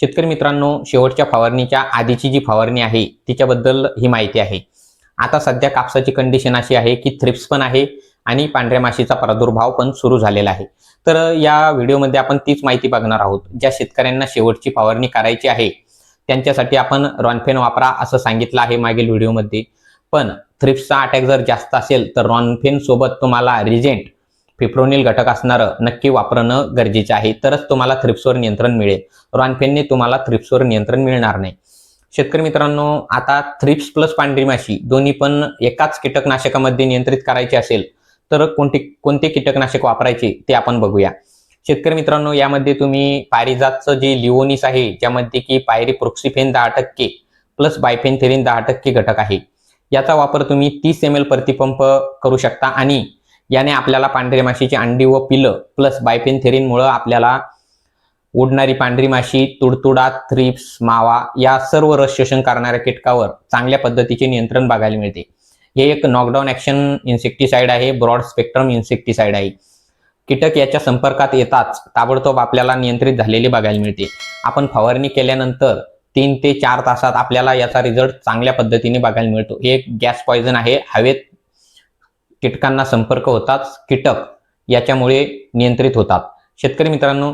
शेतकरी मित्रांनो शेवटच्या फवारणीच्या आधीची जी फवारणी आहे तिच्याबद्दल ही माहिती आहे. आता सध्या कापसाची कंडिशन अशी आहे की थ्रिप्स पण आहे आणि पांढऱ्या माशीचा प्रादुर्भाव पण सुरू झालेला आहे. तर या व्हिडिओमध्ये आपण तीच माहिती बघणार आहोत. ज्या शेतकऱ्यांना शेवटची फवारणी करायची आहे त्यांच्यासाठी आपण रॉनफेन वापरा असं सांगितलं आहे मागील व्हिडिओमध्ये. पण थ्रिप्सचा अटॅक जर जास्त असेल तर रॉनफेन सोबत तुम्हाला रिजेंट फिप्रोनिल घटक असणारं नक्की वापरणं गरजेचं आहे. तरच तुम्हाला थ्रिप्सवर नियंत्रण मिळेल. रॉनफेनने तुम्हाला थ्रिप्सवर नियंत्रण मिळणार नाही. शेतकरी मित्रांनो आता थ्रिप्स प्लस पांढरी माशी दोन्ही पण एकाच कीटकनाशकामध्ये नियंत्रित करायचे असेल तर कोणते कोणते कीटकनाशक वापरायचे ते आपण बघूया. शेतकरी मित्रांनो यामध्ये तुम्ही पायरीजातचं जे लिओनिस आहे ज्यामध्ये की पायरी प्रोक्सिफेन दहा टक्के प्लस बायफेन थेरिन दहा टक्के घटक आहे. याचा वापर तुम्ही तीस एम एल प्रतिपंप करू शकता आणि याने आपल्याला पांढरी माशीची अंडी व पिलं प्लस बायफेनथेरिनमुळं आपल्याला उडणारी पांढरी माशी तुडतुडा थ्रिप्स मावा या सर्व रस शोषण करणाऱ्या कीटकावर चांगल्या पद्धतीचे नियंत्रण बघायला मिळते. हे एक नॉकडाऊन ॲक्शन इन्सेक्टिसाइड आहे ब्रॉड स्पेक्ट्रम इन्सेक्टिसाइड आहे. कीटक याच्या संपर्कात येताच ताबडतोब आपल्याला नियंत्रित झालेले बघायला मिळते. आपण फवारणी केल्यानंतर तीन ते चार तासात आपल्याला याचा रिझल्ट चांगल्या पद्धतीने बघायला मिळतो. हे एक गॅस पॉयझन आहे हवेत कीटकांना संपर्क होताच कीटक याच्यामुळे नियंत्रित होतात. शेतकरी मित्रांनो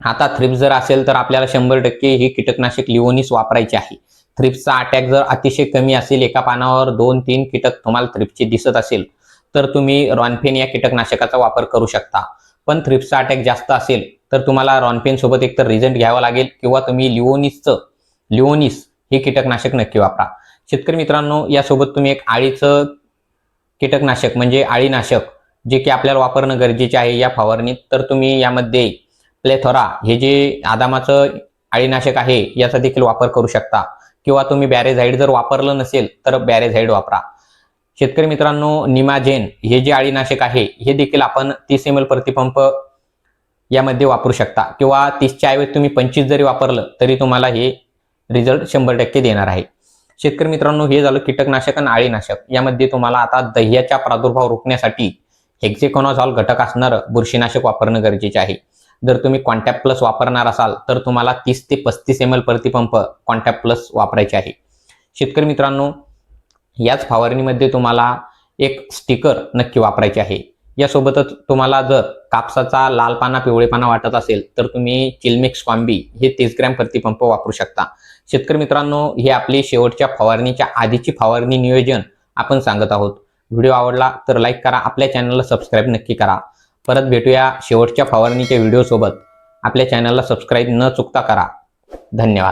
आता थ्रिप्स जर असेल तर आपल्याला शंभर टक्के ही कीटकनाशक लिओनिस वापरायचे आहे. थ्रिप्सचा अटॅक जर अतिशय कमी असेल एका पानावर दोन तीन कीटक तुम्हाला थ्रिप्सचे दिसत असेल तर तुम्ही रॉनफेन या कीटकनाशकाचा वापर करू शकता. पण थ्रिप्सचा अटॅक जास्त असेल तर तुम्हाला रॉनफेन सोबत एकतर रिझल्ट घ्यावा लागेल किंवा तुम्ही लिओनिसचं लिओनिस हे कीटकनाशक नक्की वापरा. शेतकरी मित्रांनो यासोबत तुम्ही एक आळीचं कीटकनाशक म्हणजे आळीनाशक जे की आपल्याला वापरणं गरजेचे आहे या फवारणीत. तर तुम्ही यामध्ये प्लेथोरा हे जे आदामाचं अळीनाशक आहे याचा देखील वापर करू शकता. किंवा तुम्ही बॅरेझाईड जर वापरलं नसेल तर बॅरेझाईड वापरा. शेतकरी मित्रांनो निमाजेन हे जे अळीनाशक आहे हे देखील आपण तीस एम एल प्रतिपंप यामध्ये वापरू शकता. किंवा तीसच्या ऐवजी तुम्ही पंचवीस जरी वापरलं तरी तुम्हाला हे रिझल्ट शंभर टक्के देणार आहे. शेतकरी मित्रांनो हे झालं कीटकनाशक आणि अळीनाशक यामध्ये तुम्हाला आता दह्याचा प्रादुर्भाव रोखण्यासाठी हेक्झेकॉनॉझॉल घटक असणारं बुरशीनाशक वापरणं गरजेचे आहे. जर तुम्ही कॉन्टॅक्ट प्लस वापरणार असाल तर तुम्हाला तीस ते पस्तीस एम एल प्रतिपंप कॉन्टॅक्ट प्लस वापरायचे आहे. शेतकरी मित्रांनो याच फवारणीमध्ये तुम्हाला एक स्टिकर नक्की वापरायचे आहे. यासोबतच तुम्हाला जर कापसाचा लालपाना पिवळेपाना वाटत असेल तर तुम्ही चिलमिक्स कॉम्बी हे तीस ग्रॅम प्रतिपंप वापरू शकता. शेतकरी मित्रांनो ही आपली शेवटच्या फवारणीच्या आधीची फवारणी नियोजन आपण सांगत आहोत. व्हिडिओ आवडला तर लाईक करा आपल्या चॅनलला सबस्क्राईब नक्की करा. परत भेटूया शेवटच्या फवारणीच्या व्हिडिओसोबत. आपल्या चॅनलला सबस्क्राईब न चुकता करा. धन्यवाद.